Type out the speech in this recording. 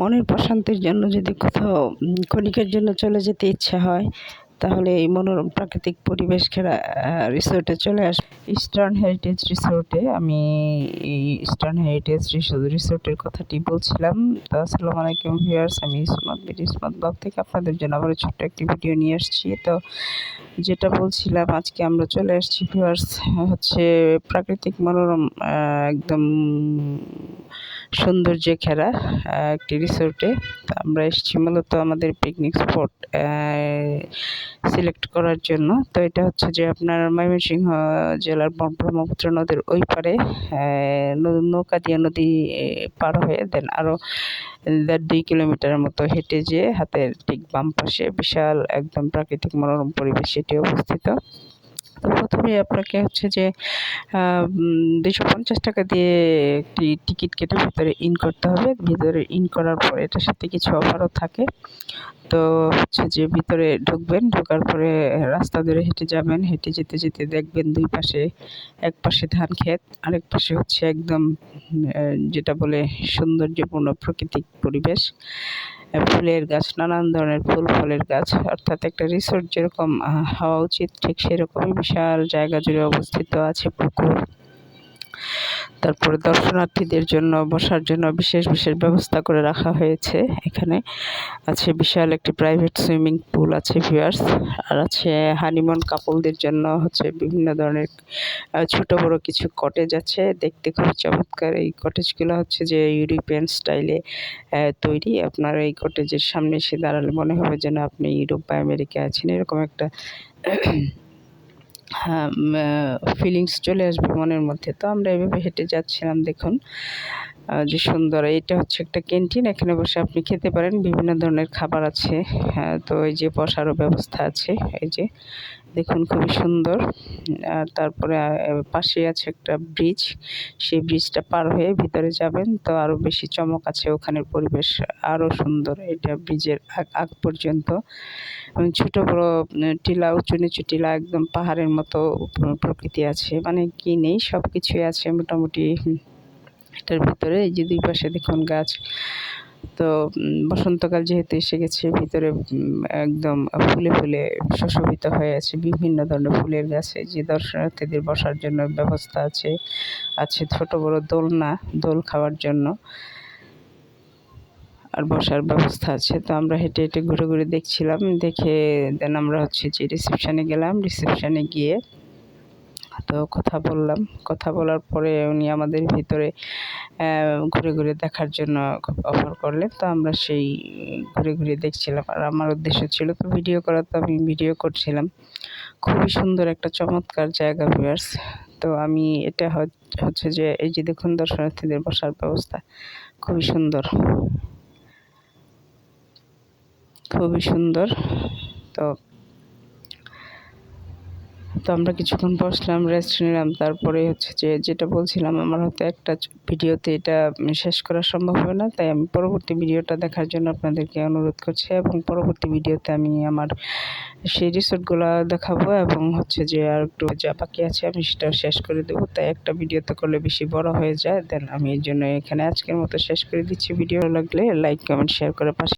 মনের প্রশান্তির জন্য যদি কোথাও ক্ষণিকের জন্য চলে যেতে ইচ্ছা হয়, তাহলে এই মনোরম প্রাকৃতিক পরিবেশ ঘেরা রিসোর্টে চলে আস ইস্টার্ন হেরিটেজ রিসোর্টে আমি এই ইস্টার্ন হেরিটেজ রিসোর্টের কথাটি বলছিলাম। তো আসসালামু আলাইকুম ভিউয়ার্স আমি ইসমাত বির ইসমাত ব্লগ থেকে আপনাদের জন্য আবার ছোট্ট একটি ভিডিও নিয়ে আসছি। তো যেটা বলছিলাম, আজকে আমরা চলে আসছি ভিউয়ার্স হচ্ছে প্রাকৃতিক মনোরম একদম সৌন্দর্যে ঘেরা একটি রিসোর্টে আমরা এসেছি মূলত আমাদের পিকনিক স্পট সিলেক্ট করার জন্য। তো এটা হচ্ছে যে আপনার ময়মনসিংহ জেলার ব্রহ্মপুত্র নদীর ওই পারে নৌকা দিয়ে নদী পার হয়ে দেন আরও দেড় দুই কিলোমিটারের মতো হেঁটে যেয়ে হাতের ঠিক বাম পাশে বিশাল একদম প্রাকৃতিক মনোরম পরিবেশ সেটি অবস্থিত। তো প্রথমে আপনাকে হচ্ছে যে দুশো পঞ্চাশ টাকা দিয়ে একটি টিকিট কেটে ভিতরে ইন করতে হবে। ভিতরে ইন করার পরে এটার সাথে কিছু অফারও থাকে। তো হচ্ছে যে ভিতরে ঢুকবেন, ঢোকার পরে রাস্তা ধরে হেঁটে যাবেন। হেঁটে যেতে যেতে দেখবেন দুই পাশে, এক পাশে ধান ক্ষেত, আরেক পাশে হচ্ছে একদম যেটা বলে সৌন্দর্যপূর্ণ প্রাকৃতিক পরিবেশ। ফুলের গাছ, নানান ধরনের ফুল, ফলের গাছ, অর্থাৎ একটা রিসোর্ট যেরকম হওয়া উচিত, ঠিক সেরকমই বিশাল জায়গা জুড়ে অবস্থিত আছে পুকুর। তারপরে দর্শনার্থীদের জন্য বসার জন্য বিশেষ বিশেষ ব্যবস্থা করে রাখা হয়েছে। এখানে আছে বিশাল একটি প্রাইভেট সুইমিং পুল আছে ভিউয়ার্স আর আছে হানিমুন কাপলদের জন্য হচ্ছে বিভিন্ন ধরনের ছোট, বড় কিছু কটেজ আছে। দেখতে খুব চমৎকার। এই কটেজগুলো হচ্ছে যে ইউরোপিয়ান স্টাইলে তৈরি। আপনার এই কটেজের সামনে এসে দাঁড়ালে মনে হবে যেন আপনি ইউরোপ বা আমেরিকা আছেন। এরকম একটা ফিলিংস চলে আসবে মনের মধ্যে। তো আমরা এভাবে হেঁটে যাচ্ছিলাম দেখুন। যে সুন্দর এটা হচ্ছে একটা ক্যান্টিন। এখানে বসে আপনি খেতে পারেন বিভিন্ন ধরনের খাবার আছে। হ্যাঁ, তো এই যে বসারও ব্যবস্থা আছে এই যে দেখুন খুবই সুন্দর। আর তারপরে পাশে আছে একটা ব্রিজ সেই ব্রিজটা পার হয়ে ভিতরে যাবেন তো আরও বেশি চমক আছে ওখানের পরিবেশ আরও সুন্দর এটা ব্রিজের আগ পর্যন্ত। ছোট বড় টিলা উঁচু নিচু টিলা একদম পাহাড়ের মতো প্রকৃতি আছে। মানে কি নেই সব কিছুই আছে মোটামুটি। এটার ভিতরে, এই যে দুই পাশে দেখুন গাছ। তো বসন্তকাল যেহেতু এসে গেছে, ভিতরে একদম ফুলে ফুলে সুশোভিত হয়ে আছে বিভিন্ন ধরনের ফুলের গাছে। যে দর্শনার্থীদের বসার জন্য ব্যবস্থা আছে আছে ছোট বড় দোলনা, দোল খাওয়ার জন্য। আর বসার ব্যবস্থা আছে। তো আমরা হেঁটে হেঁটে ঘুরে ঘুরে দেখছিলাম, দেখে দেন আমরা হচ্ছে যে রিসেপশানে গেলাম। রিসেপশানে গিয়ে তো কথা বললাম। কথা বলার পরে উনি আমাদের ভিতরে ঘুরে ঘুরে দেখার জন্য অফার করলেন। তো আমরা সেই ঘুরে ঘুরে দেখছিলাম। আর আমার উদ্দেশ্য ছিল তো ভিডিও করা তো আমি ভিডিও করছিলাম। খুবই সুন্দর একটা চমৎকার জায়গা ভিউয়ার্স তো আমি এটা হচ্ছে যে, এই যে দেখুন দর্শনার্থীদের বসার ব্যবস্থা, খুবই সুন্দর। খুবই সুন্দর। তো তো আমরা কিছুক্ষণ বসলাম রেস্ট নিলাম, তারপরে হচ্ছে যে যেটা বলছিলাম, আমার হয়তো একটা ভিডিওতে এটা শেষ করা সম্ভব হবে না, তাই আমি পরবর্তী ভিডিওটা দেখার জন্য আপনাদেরকে অনুরোধ করছি এবং পরবর্তী ভিডিওতে আমি আমার সেই রিসোর্টগুলো দেখাবো এবং হচ্ছে যে আর একটু যা বাকি আছে আমি সেটা শেষ করে দেবো। তাই একটা ভিডিওতে করলে বেশি বড় হয়ে যায়, দেন আমি এই জন্য এখানে আজকের মতো শেষ করে দিচ্ছি। ভিডিও লাগলে লাইক কমেন্ট শেয়ার করে পাশে